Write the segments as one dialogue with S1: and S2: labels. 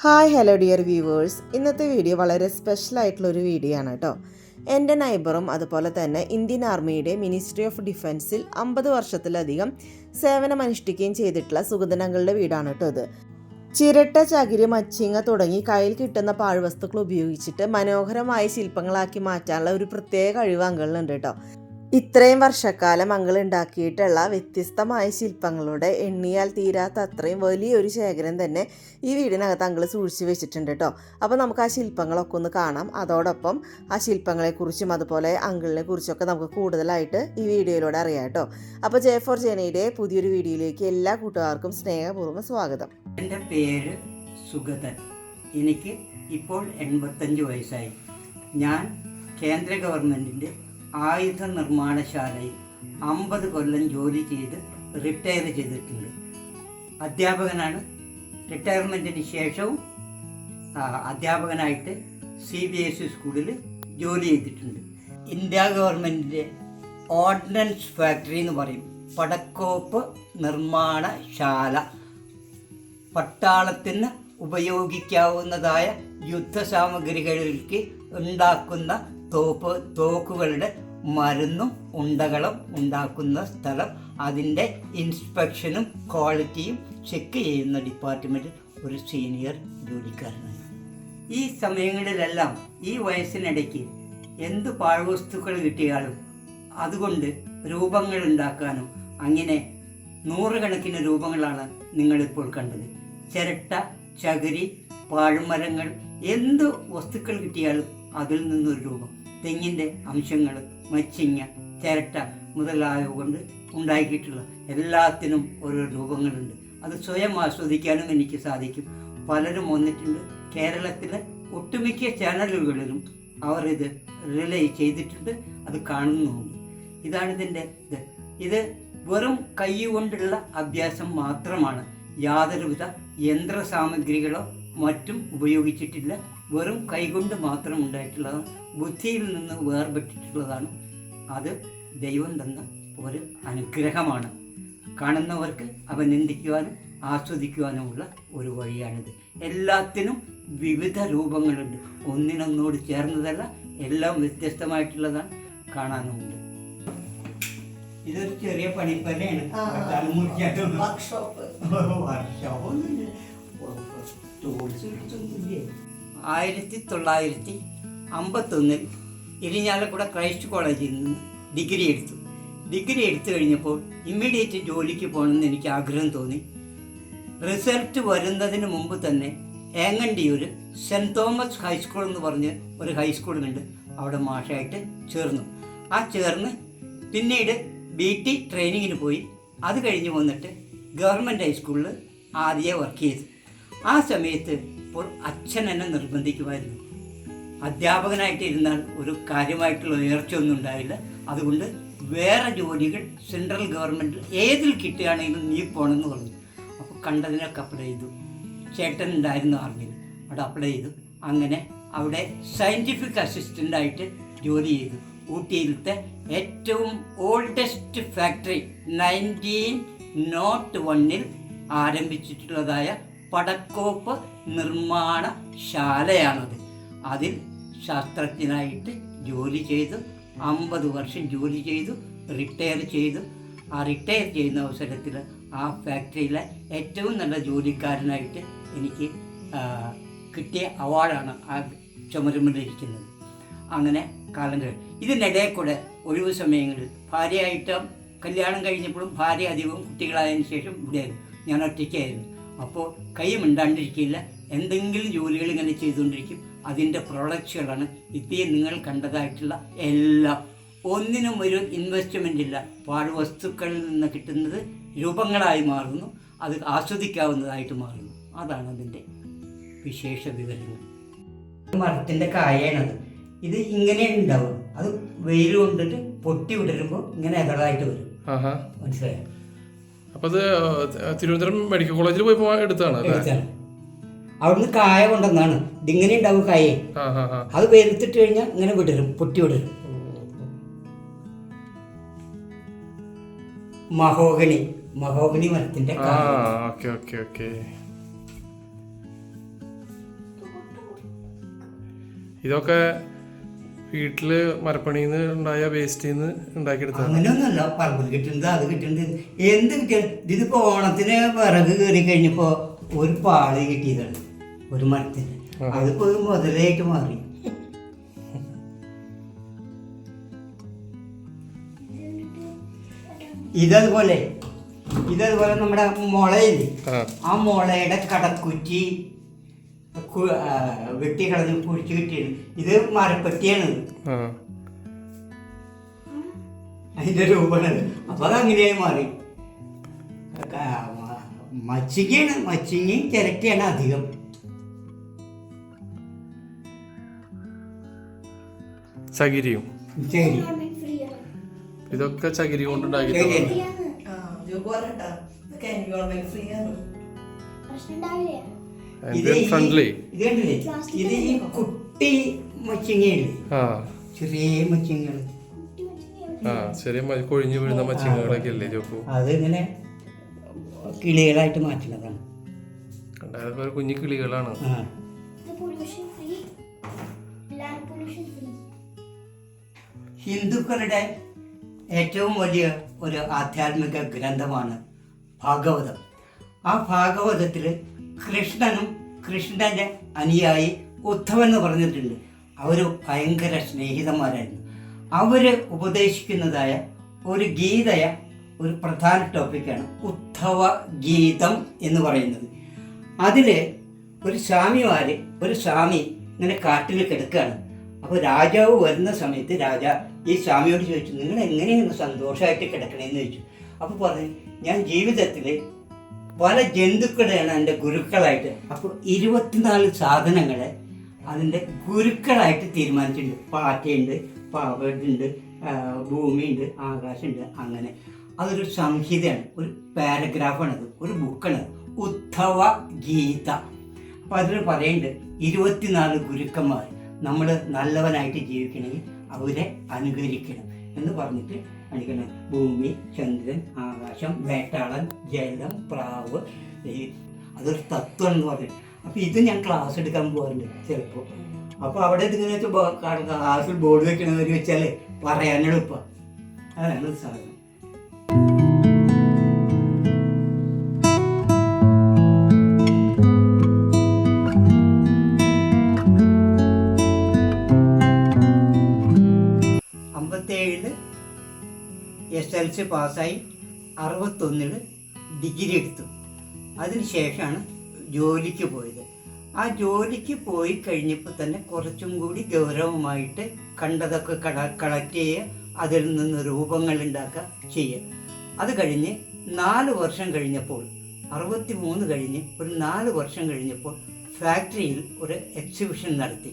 S1: Hi hello dear viewers. ഇന്നത്തെ video വളരെ special ആയിട്ടുള്ള ഒരു വീഡിയോ ആണ് കേട്ടോ. എന്റെ നൈബറും അതുപോലെ തന്നെ ഇന്ത്യൻ ആർമിയുടെ മിനിസ്ട്രി ഓഫ് ഡിഫൻസിൽ അമ്പത് വർഷത്തിലധികം സേവനമനുഷ്ഠിക്കുകയും ചെയ്തിട്ടുള്ള സുഗതനങ്ങളുടെ വീടാണ് കേട്ടോ ഇത്. ചിരട്ട ചകിരി മച്ചിങ്ങ തുടങ്ങി കയ്യിൽ കിട്ടുന്ന പാഴ്വസ്തുക്കൾ ഉപയോഗിച്ചിട്ട് മനോഹരമായ ശില്പങ്ങളാക്കി മാറ്റാനുള്ള ഒരു പ്രത്യേക കഴിവ് അങ്കളിലുണ്ട് കേട്ടോ. ഇത്രയും വർഷക്കാലം അങ്കിൾ ഉണ്ടാക്കിയിട്ടുള്ള വ്യത്യസ്തമായ ശില്പങ്ങളുടെ എണ്ണിയാൽ തീരാത്ത അത്രയും വലിയൊരു ശേഖരം തന്നെ ഈ വീടിനകത്ത് അങ്ങൾ സൂക്ഷിച്ചു വെച്ചിട്ടുണ്ട് കേട്ടോ. അപ്പോൾ നമുക്ക് ആ ശില്പങ്ങളൊക്കെ ഒന്ന് കാണാം. അതോടൊപ്പം ആ ശില്പങ്ങളെക്കുറിച്ചും അതുപോലെ അങ്കിളിനെ കുറിച്ചൊക്കെ നമുക്ക് കൂടുതലായിട്ട് ഈ വീഡിയോയിലൂടെ അറിയാം കേട്ടോ. അപ്പോൾ ജെ ഫോർ ജേനയുടെ പുതിയൊരു വീഡിയോയിലേക്ക് എല്ലാ കൂട്ടുകാർക്കും സ്നേഹപൂർവം സ്വാഗതം.
S2: എന്റെ പേര് സുഗതൻ. എനിക്ക് ഇപ്പോൾ എൺപത്തഞ്ച് വയസ്സായി. ഞാൻ കേന്ദ്ര ഗവൺമെന്റിന്റെ ആയുധ നിർമ്മാണശാലയിൽ അമ്പത് കൊല്ലം ജോലി ചെയ്ത് റിട്ടയർ ചെയ്തിട്ടുണ്ട്. അധ്യാപകനാണ്. റിട്ടയർമെന്റിന് ശേഷവും അധ്യാപകനായിട്ട് സി ബി എസ് ഇ സ്കൂളിൽ ജോലി ചെയ്തിട്ടുണ്ട്. ഇന്ത്യ ഗവൺമെന്റിന്റെ ഓർഡിനൻസ് ഫാക്ടറി എന്ന് പറയും. പടക്കോപ്പ് നിർമ്മാണശാല. പട്ടാളത്തിന് ഉപയോഗിക്കാവുന്നതായ യുദ്ധസാമഗ്രികൾക്ക് ഉണ്ടാക്കുന്ന തോപ്പ് തോക്കുകളുടെ മരുന്നും ഉണ്ടകളും ഉണ്ടാക്കുന്ന സ്ഥലം. അതിന്റെ ഇൻസ്പെക്ഷനും ക്വാളിറ്റിയും ചെക്ക് ചെയ്യുന്ന ഡിപ്പാർട്ട്മെന്റിൽ ഒരു സീനിയർ ജോലിക്കാരനാണ്. ഈ സമയങ്ങളിലെല്ലാം ഈ വയസ്സിനിടയ്ക്ക് എന്ത് പാഴ്വസ്തുക്കൾ കിട്ടിയാലും അതുകൊണ്ട് രൂപങ്ങൾ ഉണ്ടാക്കാനും അങ്ങനെ നൂറുകണക്കിന് രൂപങ്ങളാണ് നിങ്ങളിപ്പോൾ കണ്ടത്. ചിരട്ട ചകിരി പാഴ്മരങ്ങൾ എന്ത് വസ്തുക്കൾ കിട്ടിയാലും അതിൽ നിന്നൊരു രൂപം. തെങ്ങിന്റെ അംശങ്ങൾ മച്ചിങ്ങ ചിരട്ട മുതലായവ കൊണ്ട് ഉണ്ടാക്കിയിട്ടുള്ള എല്ലാത്തിനും ഓരോ രൂപങ്ങളുണ്ട്. അത് സ്വയം ആസ്വദിക്കാനും എനിക്ക് സാധിക്കും. പലരും വന്നിട്ടുണ്ട്. കേരളത്തിലെ ഒട്ടുമിക്ക ചാനലുകളിലും അവർ ഇത് റിലേ ചെയ്തിട്ടുണ്ട്. അത് കാണുന്നുമുണ്ട് ഇതാണ് ഇതിന്റെ ഇത്. ഇത് വെറും കൈ കൊണ്ടുള്ള അഭ്യാസം മാത്രമാണ്. യാതൊരുവിധ യന്ത്ര സാമഗ്രികളോ മറ്റും ഉപയോഗിച്ചിട്ടില്ല. വെറും കൈകൊണ്ട് മാത്രം ഉണ്ടായിട്ടുള്ളതാണ് ബുദ്ധിയിൽ നിന്ന് വേർപെട്ടിട്ടുള്ളതാണ്. അത് ദൈവം തന്ന ഒരു അനുഗ്രഹമാണ്. കാണുന്നവർക്ക് അവ നിന്ദിക്കുവാനും ആസ്വദിക്കുവാനുമുള്ള ഒരു വഴിയാണിത്. എല്ലാത്തിനും വിവിധ രൂപങ്ങളുണ്ട്. ഒന്നിനൊന്നോട് ചേർന്നതല്ല എല്ലാം വ്യത്യസ്തമായിട്ടുള്ളതാണ് കാണാനുമുണ്ട്. ഇതൊരു ചെറിയ. ടൂൾസ് പിടിച്ചൊന്നുമില്ലേ? ആയിരത്തി തൊള്ളായിരത്തി അമ്പത്തൊന്നിൽ ഇരിഞ്ഞാലക്കുട ക്രൈസ്റ്റ് കോളേജിൽ നിന്ന് ഡിഗ്രി എടുത്തു. ഡിഗ്രി എടുത്തു കഴിഞ്ഞപ്പോൾ ഇമ്മീഡിയറ്റ് ജോലിക്ക് പോകണമെന്ന് എനിക്ക് ആഗ്രഹം തോന്നി. റിസൾട്ട് വരുന്നതിന് മുമ്പ് തന്നെ ഏങ്ങണ്ടിയൂർ സെന്റ് തോമസ് ഹൈസ്കൂൾ എന്ന് പറഞ്ഞ് ഒരു ഹൈസ്കൂളുണ്ട് അവിടെ മാഷായിട്ട് ചേർന്നു. ആ ചേർന്ന് പിന്നീട് ബി ടി ട്രെയിനിങ്ങിന് പോയി. അത് കഴിഞ്ഞ് വന്നിട്ട് ഗവൺമെന്റ് ഹൈസ്കൂളിൽ ആദ്യം വർക്ക് ചെയ്തു. ആ സമയത്ത് ഇപ്പോൾ അച്ഛൻ എന്നെ നിർബന്ധിക്കുമായിരുന്നു. അധ്യാപകനായിട്ട് ഇരുന്നാൽ ഒരു കാര്യമായിട്ടുള്ള ഉയർച്ചയൊന്നും ഉണ്ടായില്ല അതുകൊണ്ട് വേറെ ജോലികൾ സെൻട്രൽ ഗവൺമെന്റ് ഏതിൽ കിട്ടുകയാണെങ്കിലും നീ പോകണമെന്ന് പറഞ്ഞു. അപ്പോൾ കണ്ടതിനൊക്കെ അപ്ലൈ ചെയ്തു. ചേട്ടൻ ഉണ്ടായിരുന്നു ആർമിയിൽ അവിടെ അപ്ലൈ ചെയ്തു. അങ്ങനെ അവിടെ സയന്റിഫിക് അസിസ്റ്റന്റായിട്ട് ജോലി ചെയ്തു. ഊട്ടിയിലത്തെ ഏറ്റവും ഓൾഡസ്റ്റ് ഫാക്ടറി നയന്റീൻ നോട്ട് വണ്ണിൽ ആരംഭിച്ചിട്ടുള്ളതായ പടക്കോപ്പ് നിർമ്മാണശാലയാണത്. അതിൽ ശാസ്ത്രജ്ഞനായിട്ട് ജോലി ചെയ്തു അമ്പത് വർഷം ജോലി ചെയ്തു റിട്ടയർ ചെയ്തു. ആ റിട്ടയർ ചെയ്യുന്ന അവസരത്തിൽ ആ ഫാക്ടറിയിലെ ഏറ്റവും നല്ല ജോലിക്കാരനായിട്ട് എനിക്ക് കിട്ടിയ അവാർഡാണ് ആ ചുമരുമ്പിലിരിക്കുന്നത് അങ്ങനെ കാലം കഴിഞ്ഞു. ഇതിനിടയിൽ കൂടെ ഒഴിവ് സമയങ്ങളിൽ ഭാര്യയായിട്ട് കല്യാണം കഴിഞ്ഞപ്പോഴും ഭാര്യ അധികവും കുട്ടികളായതിനു ശേഷം ഇവിടെയായിരുന്നു. ഞാൻ ഒറ്റയ്ക്കായിരുന്നു. അപ്പോൾ കൈ മിണ്ടാണ്ടിരിക്കില്ല. എന്തെങ്കിലും ജോലികൾ ഇങ്ങനെ ചെയ്തുകൊണ്ടിരിക്കും. അതിന്റെ പ്രൊഡക്റ്റുകളാണ്. ഇപ്പം നിങ്ങൾ കണ്ടതായിട്ടുള്ള എല്ലാം. ഒന്നിനും ഒരു ഇൻവെസ്റ്റ്മെന്റ് ഇല്ല. പാഴ്വസ്തുക്കളിൽ നിന്ന് കിട്ടുന്നത് രൂപങ്ങളായി മാറുന്നു. അത് ആസ്വദിക്കാവുന്നതായിട്ട് മാറുന്നു. അതാണ് അതിന്റെ വിശേഷ വിവരങ്ങൾ. മരത്തിന്റെ കായാണത് ഇത് ഇങ്ങനെ ഉണ്ടാവും. അത് വെയിൽ കൊണ്ടിട്ട് പൊട്ടി വിടരുമ്പോൾ ഇങ്ങനെ എതളായിട്ട് വരും. മനസ്സിലായോ?
S3: അപ്പൊ അത് തിരുവനന്തപുരം മെഡിക്കൽ കോളേജിൽ പോയി എടുത്താണ്
S2: എടുത്താണ് അവിടുന്ന് കായ കൊണ്ടെന്നാണ് ഇതിങ്ങനെ ഉണ്ടാവും കായെ. അത് വെറുത്തിട്ട് കഴിഞ്ഞാൽ ഇങ്ങനെ വിടരും പൊട്ടി വിടരും. മഹോഗണി മഹോഗണി മരത്തിന്റെ
S3: ഇതൊക്കെ വീട്ടിൽ മരപ്പണിന്ന് ഉണ്ടായ വേസ്റ്റിൽ നിന്ന് ഉണ്ടാക്കിയെടുത്തതാണ്
S2: അങ്ങനെയൊന്നുമല്ല പറമ്പിൽ കിട്ടുന്നത് അത് കിട്ടുന്നത്. എന്ത് കിട്ടിയ ഇതിപ്പോ ഓണത്തിന് വിറക് കയറി കഴിഞ്ഞപ്പോ ഒരു പാളി കിട്ടിയതാണ്. ഒരു മരത്തിന്. അതിപ്പോ ഒരു മുതലായിട്ട് മാറി. ഇതതുപോലെ ഇതതുപോലെ നമ്മുടെ മുളയില്ലേ?
S3: ആ.
S2: മുളയുടെ കടക്കുറ്റി വെട്ടി കളഞ്ഞ് വെട്ടിക്കളഞ്ഞ് കിട്ടിയാണ് ഇത് മരപ്പറ്റിയാണ് അതിന്റെ രൂപമാണ് അപ്പൊ അത് അങ്ങനെയായി മാറി മച്ചിങ്ങി മച്ചിങ്ങയാണ്. മച്ചിങ്ങയും ചിരട്ടയാണ് അധികം.
S3: ചകിരിയും. ഇതൊക്കെ ചകിരി കൊണ്ട് ഉണ്ടാക്കിയതാണ്
S2: ശരി ഇത്
S3: ഫ്രണ്ട്ലി
S2: ഇത് ഈ കുട്ടി മച്ചിങ്ങയില്ലേ? ചെറിയ മച്ചിങ്ങകൾ
S3: ആ ചെറിയ കൊഴിഞ്ഞു വീഴുന്ന മച്ചിങ്ങകളൊക്കെ അല്ലേ ചോപ്പു
S2: അതിങ്ങനെ കിളികളായിട്ട് മാറ്റുന്നതാണ്.
S3: അതൊക്കെ കുഞ്ഞു കിളികളാണ്.
S2: ഹിന്ദുക്കളുടെ ഏറ്റവും വലിയ ഒരു ആധ്യാത്മിക ഗ്രന്ഥമാണ് ഭാഗവതം. ആ ഭാഗവതത്തിൽ കൃഷ്ണനും കൃഷ്ണന്റെ അനുയായി ഉദ്ധവൻ എന്ന് പറഞ്ഞിട്ടുണ്ട്. അവർ ഭയങ്കര സ്നേഹിതന്മാരായിരുന്നു. അവർ ഉപദേശിക്കുന്നതായ ഒരു ഗീതയ ഒരു പ്രധാന ടോപ്പിക്കാണ് ഉദ്ധവ ഗീതം എന്ന് പറയുന്നത്. അതിൽ ഒരു സ്വാമിമാര് ഒരു സ്വാമി ഇങ്ങനെ കാട്ടിൽ കിടക്കുകയാണ് അപ്പോൾ രാജാവ് വരുന്ന സമയത്ത് രാജാ ഈ സ്വാമിയോട് ചോദിച്ചു നിങ്ങൾ എങ്ങനെയാണ് സന്തോഷമായിട്ട് കിടക്കണേന്ന് ചോദിച്ചു. അപ്പോൾ പറഞ്ഞു ഞാൻ ജീവിതത്തിൽ പല ജന്തുക്കളെയാണ് എന്റെ ഗുരുക്കളായിട്ട് അപ്പോൾ ഇരുപത്തിനാല് സാധനങ്ങളെ അതിന്റെ ഗുരുക്കളായിട്ട് തീരുമാനിച്ചിട്ടുണ്ട്. പാറ്റയുണ്ട് പാവടുണ്ട് ഭൂമിയുണ്ട് ആകാശമുണ്ട് അങ്ങനെ. അതൊരു സംഹിതയാണ് ഒരു പാരഗ്രാഫാണത് ഒരു ബുക്കാണ് ഉദ്ധവ ഗീത. അപ്പോൾ അതിൽ പറയുന്നുണ്ട് ഇരുപത്തിനാല് ഗുരുക്കന്മാർ നമ്മൾ നല്ലവനായിട്ട് ജീവിക്കണമെങ്കിൽ അവരെ അനുകരിക്കണം എന്ന് പറഞ്ഞിട്ട് കാണിക്കണം ഭൂമി ചന്ദ്രൻ ആകാശം വേട്ടാളൻ ജലം പ്രാവ് അതൊരു തത്വം എന്ന് പറഞ്ഞു അപ്പോൾ ഇത് ഞാൻ ക്ലാസ് എടുക്കാൻ പോകാറുണ്ട് ചിലപ്പോൾ അപ്പോൾ അവിടെ ഇതിങ്ങനെ വെച്ചാൽ ക്ലാസ്സിൽ ബോർഡ് വെക്കണമെന്ന് വെച്ചാൽ പറയാനെളുപ്പം അതാണ് സാധനം. സി പാസ്സായി അറുപത്തൊന്നിൽ ഡിഗ്രി എടുത്തു. അതിനുശേഷമാണ് ജോലിക്ക് പോയത്. ആ ജോലിക്ക് പോയി കഴിഞ്ഞപ്പോൾ തന്നെ കുറച്ചും കൂടി ഗൗരവമായിട്ട് കണ്ടതൊക്കെ കട കളക്ട് ചെയ്യുക അതിൽ നിന്ന് രൂപങ്ങൾ ഉണ്ടാക്കുക ചെയ്യുക. അത് കഴിഞ്ഞ് നാല് വർഷം കഴിഞ്ഞപ്പോൾ അറുപത്തി മൂന്ന് കഴിഞ്ഞ് ഒരു നാല് വർഷം കഴിഞ്ഞപ്പോൾ ഫാക്ടറിയിൽ ഒരു എക്സിബിഷൻ നടത്തി.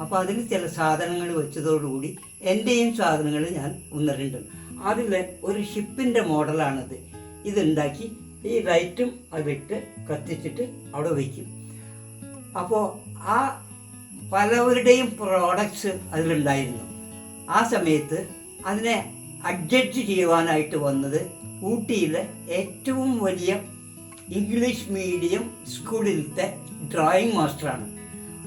S2: അപ്പോൾ അതിൽ ചില സാധനങ്ങൾ വെച്ചതോടുകൂടി എന്റെയും സാധനങ്ങൾ ഞാൻ ഉന്നറുണ്ട് അതിൽ ഒരു ഷിപ്പിന്റെ മോഡലാണിത്. ഇതുണ്ടാക്കി ഈ റൈറ്റും അതിട്ട് കത്തിച്ചിട്ട് അവിടെ വയ്ക്കും. അപ്പോൾ ആ പലവരുടെയും പ്രോഡക്ട്സ് അതിലുണ്ടായിരുന്നു. ആ സമയത്ത് അതിനെ അഡ്ജസ്റ്റ് ചെയ്യുവാനായിട്ട് വന്നത് ഊട്ടിയിലെ ഏറ്റവും വലിയ ഇംഗ്ലീഷ് മീഡിയം സ്കൂളിലത്തെ ഡ്രോയിങ് മാസ്റ്ററാണ്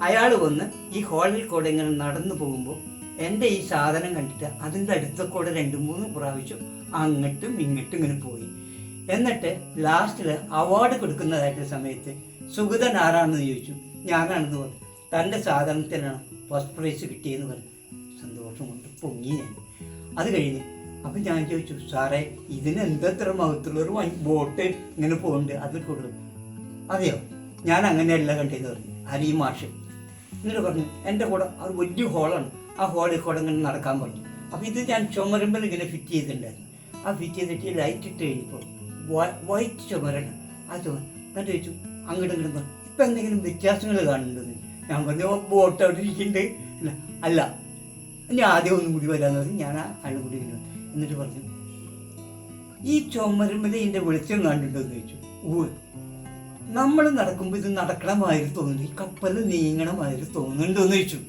S2: അയാൾ വന്ന് ഈ ഹോളിൽ കൂടെ ഇങ്ങനെ നടന്നു പോകുമ്പോൾ എന്റെ ഈ സാധനം കണ്ടിട്ട് അതിന്റെ അടുത്ത കൂടെ രണ്ട് മൂന്ന് പ്രാവശ്യം അങ്ങോട്ടും ഇങ്ങോട്ടും ഇങ്ങനെ പോയി. എന്നിട്ട് ലാസ്റ്റിൽ അവാർഡ് കൊടുക്കുന്നതായിട്ട് സമയത്ത് സുഗതൻ ആരാണെന്ന് ചോദിച്ചു. ഞാനാണെന്ന് പറഞ്ഞു. തന്റെ സാധനത്തിനാണ് ഫസ്റ്റ് പ്രൈസ് കിട്ടിയെന്ന് പറഞ്ഞു. സന്തോഷം കൊണ്ട് പൊങ്ങി ഞാൻ. അത് കഴിഞ്ഞ് അപ്പം ഞാൻ ചോദിച്ചു സാറേ ഇതിന് എന്തത്ര മഹത്തുള്ള ഒരു വൺ- ബോട്ട് ഇങ്ങനെ പോകുന്നുണ്ട് അതിൽ കൂടുതൽ അതെയോ? ഞാൻ അങ്ങനെയല്ല കണ്ടെന്ന് പറഞ്ഞു. ഹരി മാഷ്. എന്നിട്ട് പറഞ്ഞു എന്റെ കൂടെ അത് വലിയ ഹോളാണ് ആ ഹോളിൽ കൂടെ ഇങ്ങനെ നടക്കാൻ പറഞ്ഞു. അപ്പോൾ ഇത് ഞാൻ ചുമരുമ്പൽ ഇങ്ങനെ ഫിറ്റ് ചെയ്തിട്ടുണ്ടായിരുന്നു. ആ ഫിറ്റ് ചെയ്തിട്ട് ലൈറ്റ് ഇട്ട് കഴിഞ്ഞപ്പോൾ വൈറ്റ് ചുമരാണ്. ആ ചുമ എന്നിട്ട് ചോദിച്ചു അങ്ങോട്ടും ഇങ്ങോട്ടും ഇപ്പം എന്തെങ്കിലും വ്യത്യാസങ്ങൾ കാണുന്നുണ്ടെന്ന് ഞാൻ പറഞ്ഞു ബോട്ട് അവിടെ ഇരിക്കുന്നുണ്ട്. അല്ല ഇനി ആദ്യം ഒന്നും കൂടി വരാമെന്ന് പറഞ്ഞു ഞാൻ ആ ആളും കൂടി വരുന്നു എന്നിട്ട് പറഞ്ഞു ഈ ചുമരുമ്പൽ ഇതിന്റെ വെളിച്ചം കണ്ടിട്ടുണ്ടെന്ന് ചോദിച്ചു. ഊ നമ്മൾ നടക്കുമ്പോൾ ഇത് നടക്കണമാതിരി തോന്നുന്നു. ഈ കപ്പൽ നീങ്ങണമാതിരി തോന്നുന്നുണ്ടോന്ന് ചോദിച്ചു.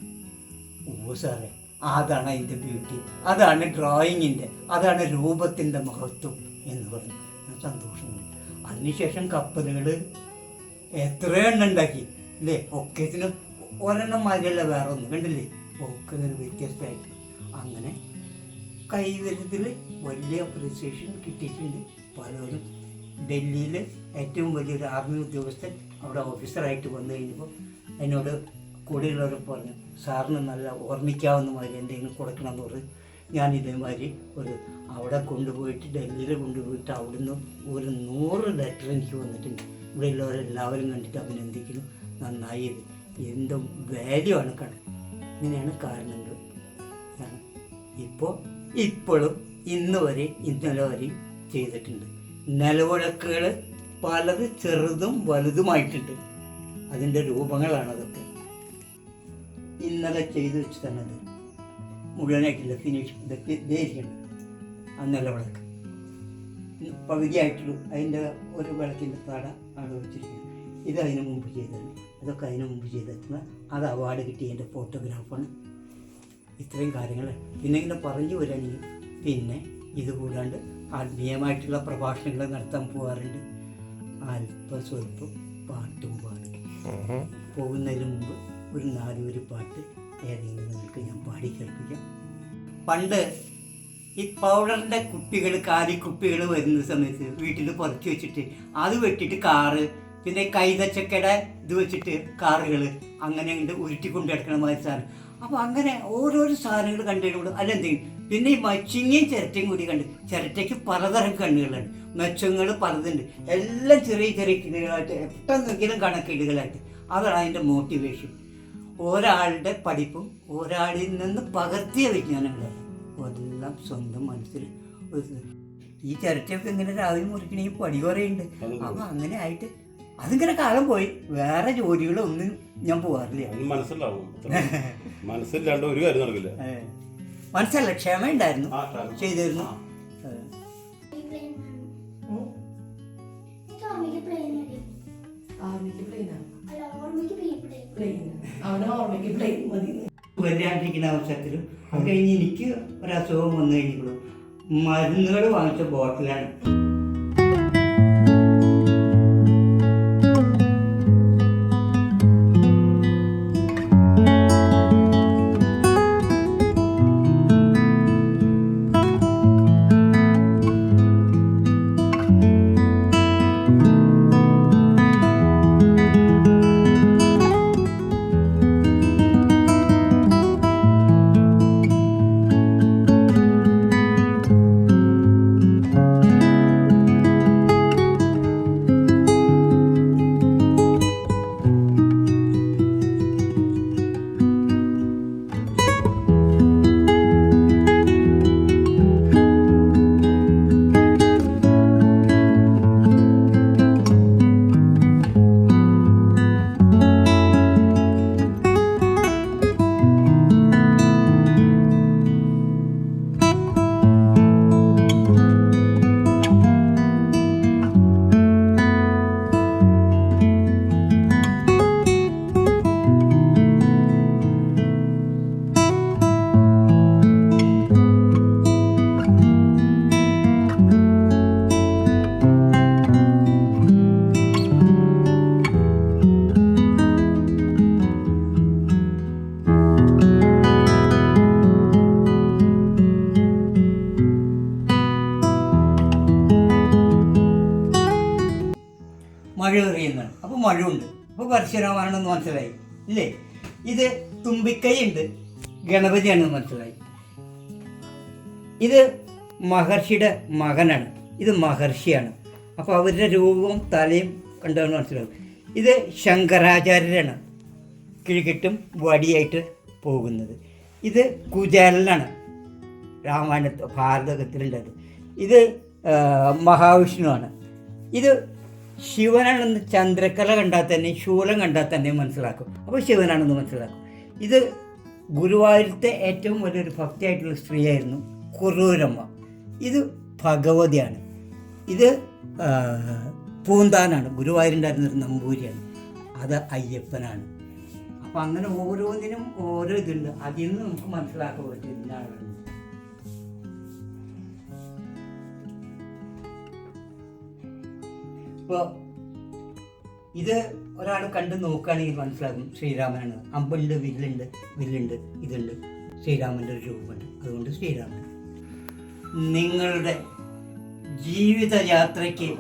S2: ഓ സാറേ. അതാണ് അതിന്റെ ബ്യൂട്ടി അതാണ് ഡ്രോയിങ്ങിന്റെ അതാണ് രൂപത്തിന്റെ മഹത്വം എന്ന് പറഞ്ഞു. ഞാൻ സന്തോഷമുണ്ട് അതിനുശേഷം കപ്പലുകൾ എത്ര എണ്ണം ഉണ്ടാക്കി അല്ലേ? ഒക്കത്തിന് ഒരെണ്ണം മാതിരിയല്ല വേറെ ഒന്നും കണ്ടില്ലേ? ഒക്കെ ഇങ്ങനെ വ്യത്യസ്തമായിട്ട്. അങ്ങനെ കൈവരത്തിൽ വലിയ അപ്രീസിയേഷൻ കിട്ടിയിട്ടുണ്ട്. പലരും ഡൽഹിയിൽ ഏറ്റവും വലിയൊരു ആർമി ഉദ്യോഗസ്ഥൻ അവിടെ ഓഫീസറായിട്ട് വന്നു കഴിഞ്ഞപ്പോൾ എന്നോട് കൂടെയുള്ളവർ പറഞ്ഞു സാറിന് നല്ല ഓർമ്മിക്കാവുന്ന മാതിരി എന്തെങ്കിലും കൊടുക്കണം എന്ന് പറഞ്ഞ് ഞാൻ ഇതേമാതിരി ഒരു അവിടെ കൊണ്ടുപോയിട്ട് ഡൽഹിയിൽ കൊണ്ടുപോയിട്ട് അവിടുന്ന് ഒരു നൂറ് ലെറ്റർ എനിക്ക് വന്നിട്ടുണ്ട്. ഇവിടെ ഉള്ളവരെല്ലാവരും കണ്ടിട്ട് അഭിനന്ദിക്കുന്നു. നന്നായി എന്തും വാല്യൂ ആണ് കട. ഇങ്ങനെയാണ് കാരണങ്ങൾ. ഇപ്പോൾ ഇപ്പോഴും ഇന്ന് വരെ ഇന്നലെ വരെയും ചെയ്തിട്ടുണ്ട്. നിലവിളക്കുകൾ പലത് ചെറുതും വലുതുമായിട്ടുണ്ട്. അതിന്റെ രൂപങ്ങളാണ് അതൊക്കെ. ഇന്നലെ ചെയ്ത് വെച്ച് തന്നത്. മുഴുവനായിട്ടില്ല ഫിനിഷ് ഇതൊക്കെ ഇതേരിക്കണം അന്നല്ല വിളക്ക്. പകുതിയായിട്ടുള്ളൂ. അതിന്റെ ഒരു വിളക്കിന്റെ തട ആണ് വെച്ചിരിക്കുന്നത്. ഇത് അതിന് മുമ്പ് ചെയ്തത്. അതൊക്കെ അതിന് മുമ്പ് ചെയ്തെത്തുന്ന അത് അവാർഡ് കിട്ടിയ എന്റെ ഫോട്ടോഗ്രാഫാണ് ഇത്രയും കാര്യങ്ങൾ. പിന്നെ ഇങ്ങനെ പറഞ്ഞു വരാണെങ്കിൽ പിന്നെ ഇത് കൂടാണ്ട് ആത്മീയമായിട്ടുള്ള പ്രഭാഷണങ്ങൾ നടത്താൻ പോകാറുണ്ട് അല്പ സ്വല്പം പാട്ടും പാടും. പോകുന്നതിന് മുമ്പ് ഒരു ഏതെങ്കിലും പാടി കേൾപ്പിക്കാം. പണ്ട് ഈ പൗഡറിന്റെ കുപ്പികൾ കാലിക്കുപ്പികൾ വരുന്ന സമയത്ത് വീട്ടിൽ പുറത്ത് വെച്ചിട്ട് അത് വെട്ടിട്ട് കാറ് പിന്നെ കൈതച്ചക്കയുടെ ഇത് വെച്ചിട്ട് കാറുകൾ അങ്ങനെ ഉണ്ട് ഉരുട്ടിക്കൊണ്ട് കിടക്കണ മാതിരി സാധനം. അപ്പോൾ അങ്ങനെ ഓരോരോ സാധനങ്ങൾ കണ്ടുകൊണ്ട് അല്ല എന്തെങ്കിലും പിന്നെ ഈ മച്ചിങ്ങയും ചിരട്ടയും കൂടി കണ്ട് ചിരട്ടയ്ക്ക് പലതരം കണ്ണുകളുണ്ട്. മെച്ചങ്ങൾ പലതുണ്ട്. എല്ലാം ചെറിയ ചെറിയ കിടുകളായിട്ട് എപ്പോഴെങ്കിലും കണക്കിടുകളായിട്ട്. അതാണ് അതിന്റെ മോട്ടിവേഷൻ ഒരാളുടെ പഠിപ്പും ഒരാളിൽ നിന്ന് പകർത്തിയ വിജ്ഞാനങ്ങളാണ് എല്ലാം സ്വന്തം മനസ്സിൽ ഈ ചിരട്ടയൊക്കെ ഇങ്ങനെ രാവിലെ മുറിക്കണമെങ്കിൽ പടി കുറയുണ്ട് അപ്പം അങ്ങനെ ആയിട്ട് അതിങ്ങനെ കാലം പോയി. വേറെ ജോലികളൊന്നും ഞാൻ പോകാറില്ല
S4: മനസ്സിലാവും. ഒരു കാര്യം നടക്കില്ല.
S2: മനസ്സല്ല ക്ഷമ. ഉണ്ടായിരുന്നു. ചെയ്തിരുന്നു.
S4: പ്ലെയിൻ
S2: ഏ.
S5: ഈ പ്ലെയിൻ ആണ്. പ്ലെയിൻ പ്ലെയിൻ
S1: അവന് ഓർമ്മയ്ക്ക് മതി.
S2: വരാണ്ടിരിക്കുന്ന അവസരത്തിലും അത് കഴിഞ്ഞ് എനിക്ക് ഒരസുഖം വന്നു കഴിഞ്ഞപ്പോഴും മരുന്നുകൾ വാങ്ങിച്ച ബോട്ടിലാണ്. മഴയുണ്ട്. അപ്പോൾ പരശുരാമാണെന്ന് മനസ്സിലായി. ഇല്ലേ? ഇത് തുമ്പിക്കൈയുണ്ട്. ഗണപതിയാണെന്ന് മനസ്സിലായി. ഇത് മഹർഷിയുടെ മകനാണ്. ഇത് മഹർഷിയാണ്. അപ്പോൾ അവരുടെ രൂപവും തലയും കണ്ടാണ് മനസ്സിലാവും. ഇത് ശങ്കരാചാര്യരാണ് കിഴക്കിട്ടും വടിയായിട്ട് പോകുന്നത്. ഇത് കുചേലനാണ്. രാമായണ ഭാരതത്തിലുണ്ടത് ഇത് മഹാവിഷ്ണുവാണ്. ഇത് ശിവനാണെന്ന് ചന്ദ്രക്കല കണ്ടാൽ തന്നെ ശൂലം കണ്ടാൽ തന്നെ മനസ്സിലാക്കും. അപ്പോൾ ശിവനാണെന്ന് മനസ്സിലാക്കും. ഇത് ഗുരുവായൂരത്തെ ഏറ്റവും വലിയൊരു ഭക്തിയായിട്ടുള്ള സ്ത്രീയായിരുന്നു കുറൂരമ്മ. ഇത് ഭഗവതിയാണ്. ഇത് പൂന്താനാണ്. ഗുരുവായൂരിന്റെ ഒരു നമ്പൂരിയാണ്. അത് അയ്യപ്പനാണ്. അപ്പം അങ്ങനെ ഓരോന്നിനും ഓരോ ഇതുണ്ട്. അതിൽ നിന്ന് നമുക്ക് മനസ്സിലാക്കാൻ പറ്റും ഇപ്പോൾ ഇത് ഒരാൾ കണ്ട് നോക്കുകയാണെങ്കിൽ മനസ്സിലാകും ശ്രീരാമനാണ്. അമ്പുണ്ട് വില്ലുണ്ട് വില്ലുണ്ട് ഇതുണ്ട്. ശ്രീരാമന്റെ ഒരു രൂപമുണ്ട്. അതുകൊണ്ട് ശ്രീരാമൻ. നിങ്ങളുടെ ജീവിത യാത്രയ്ക്ക്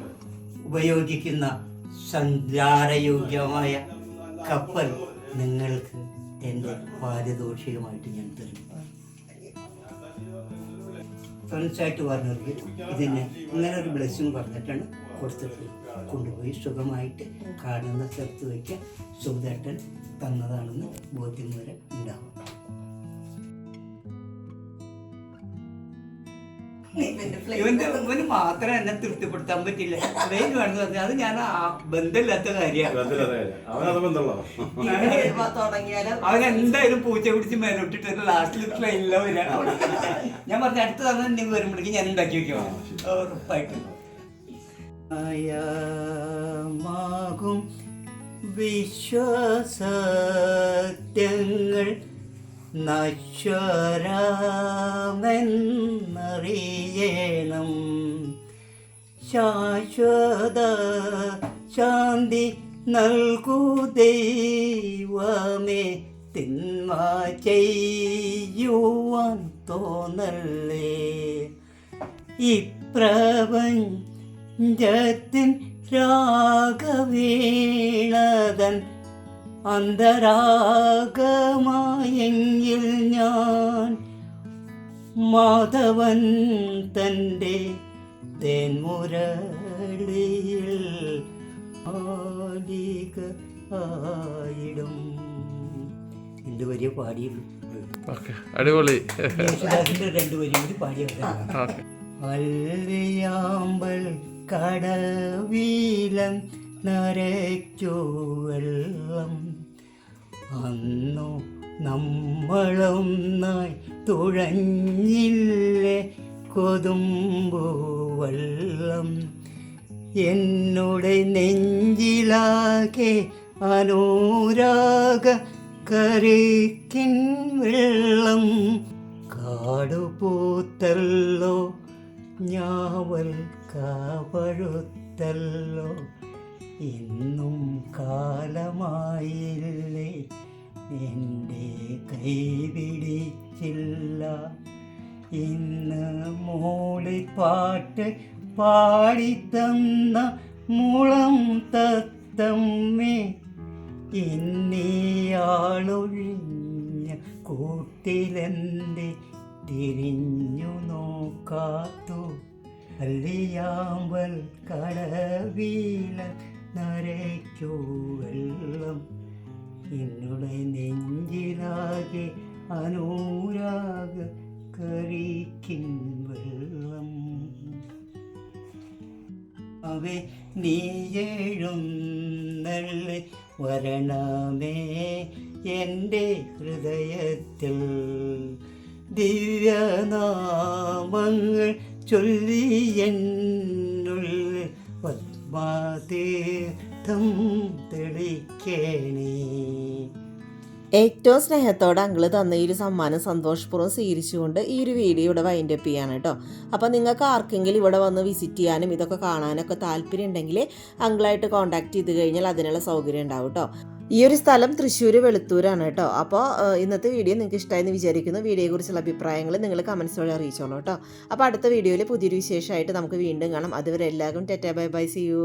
S2: ഉപയോഗിക്കുന്ന സഞ്ചാരയോഗ്യമായ കപ്പൽ നിങ്ങൾക്ക് എന്റെ പാരിതോഷികമായിട്ട് ഞാൻ തരും. ഫ്രണ്ട്സായിട്ട് പറഞ്ഞവർക്ക് ഇതിന് ഇങ്ങനെ ഒരു ബ്ലെസ്സിങ് പറഞ്ഞിട്ടാണ് കൊടുത്തിട്ട് കൊണ്ടുപോയി സുഖമായിട്ട് കാണുന്ന സ്ഥലത്ത് വയ്ക്കുക. സുഖേട്ടൻ തന്നതാണെന്ന് ബോധ്യം വരെ ഉണ്ടാവും. ഇവന്റെ ഇവന് മാത്രം എന്നെ തൃപ്തിപ്പെടുത്താൻ പറ്റില്ല. പ്ലെയിൻ വേണമെന്ന് പറഞ്ഞാൽ അത് ഞാൻ ബന്ധമില്ലാത്ത കാര്യമാണ്. എന്തായാലും പൂച്ച പിടിച്ച് മേലോട്ടിട്ട് ലാസ്റ്റിൽ ട്രെയിനിലോ വരിക. ഞാൻ പറഞ്ഞ അടുത്ത തന്നെ നിങ്ങൾ വരുമ്പോഴേക്കും ഞാൻ ഉണ്ടാക്കി വെക്കുവാണ് ഉറപ്പായിട്ടും. ആയാമാകും വിശ്വസത്യങ്ങൾ നശ്വരമെന്നറിയണം. ശാശ്വത ശാന്തി നൽകൂ ദൈവമേ തിന്മ ചെയ്യുവാൻ തോന്നല്ലേ? ഇപ്രപഞ്ചത്തിൻ രാഗവീണതൻ അന്തരാഗമായെങ്കിൽ ഞാൻ മാധവൻ തന്റെ തേൻമുരളിയിൽ ആലിക ആയിടും പാടിയുള്ളൂ
S3: ഓക്കെ അടിപൊളി.
S2: യേശുദാസിന്റെ രണ്ട് കൂടി
S3: പാടിയ
S2: അല്ലയാമ്പൽ കടവീലം നരച്ചു വെള്ളം. അന്നു നമ്മളൊന്നായി തുഴഞ്ഞില്ലേ കൊതുമ്പു വെള്ളം. എന്നുടെ നെഞ്ചിലാകെ അനുരാഗ കറിക്കിൻ വെള്ളം. കാടുപൂത്തല്ലോ ഞാവൽ കാവഴുത്തല്ലോ. ഇന്നും കാലമായില്ലേ. എന്റെ കൈപിടിച്ചില്ല ഇന്ന് മൂളിപ്പാട്ട് പാടിത്തന്ന മുളം തത്തമ്മേ. ഇന്നിയാളൊഴിഞ്ഞ കൂട്ടിലെന്തി തിരിഞ്ഞു നോക്കാത്തു. അല്ലിയാമ്പൽ കടവീല നരയ്ക്കൂ വെള്ളം. എന്നുടെ നെഞ്ചിലാകെ അനുരാഗ കറിക്കും വെള്ളം. അവേ നീയെഴുന്നള്ളി വരണമേ എന്റെ ഹൃദയത്തിൽ. ദിവ്യനാമങ്ങൾ ചൊല്ലി എന്നുള്ളിൽ
S1: ഏറ്റവും സ്നേഹത്തോടെ അങ്കിൾ തന്ന ഈ ഒരു സമ്മാനം സന്തോഷപൂർവം സ്വീകരിച്ചുകൊണ്ട് ഈ ഒരു വീഡിയോ ഇവിടെ വൈൻഡ് അപ്പ് ചെയ്യാണ് കേട്ടോ. അപ്പോൾ നിങ്ങൾക്ക് ആർക്കെങ്കിലും ഇവിടെ വന്ന് വിസിറ്റ് ചെയ്യാനും ഇതൊക്കെ കാണാനൊക്കെ താല്പര്യം ഉണ്ടെങ്കിൽ അങ്കിളായിട്ട് കോൺടാക്ട് ചെയ്ത് കഴിഞ്ഞാൽ അതിനുള്ള സൗകര്യം ഉണ്ടാവും കേട്ടോ. ഈ ഒരു സ്ഥലം തൃശ്ശൂർ വെളുത്തൂരാണ് കേട്ടോ. അപ്പോൾ ഇന്നത്തെ വീഡിയോ നിങ്ങൾക്ക് ഇഷ്ടമായെന്ന് വിചാരിക്കുന്നു. വീഡിയോയെക്കുറിച്ചുള്ള അഭിപ്രായങ്ങൾ നിങ്ങൾ കമൻസ് വഴി അറിയിച്ചോളൂ കേട്ടോ. അപ്പോൾ അടുത്ത വീഡിയോയിൽ പുതിയൊരു വിശേഷമായിട്ട് നമുക്ക് വീണ്ടും കാണാം. അതുവരെ എല്ലാവർക്കും tata bye bye see you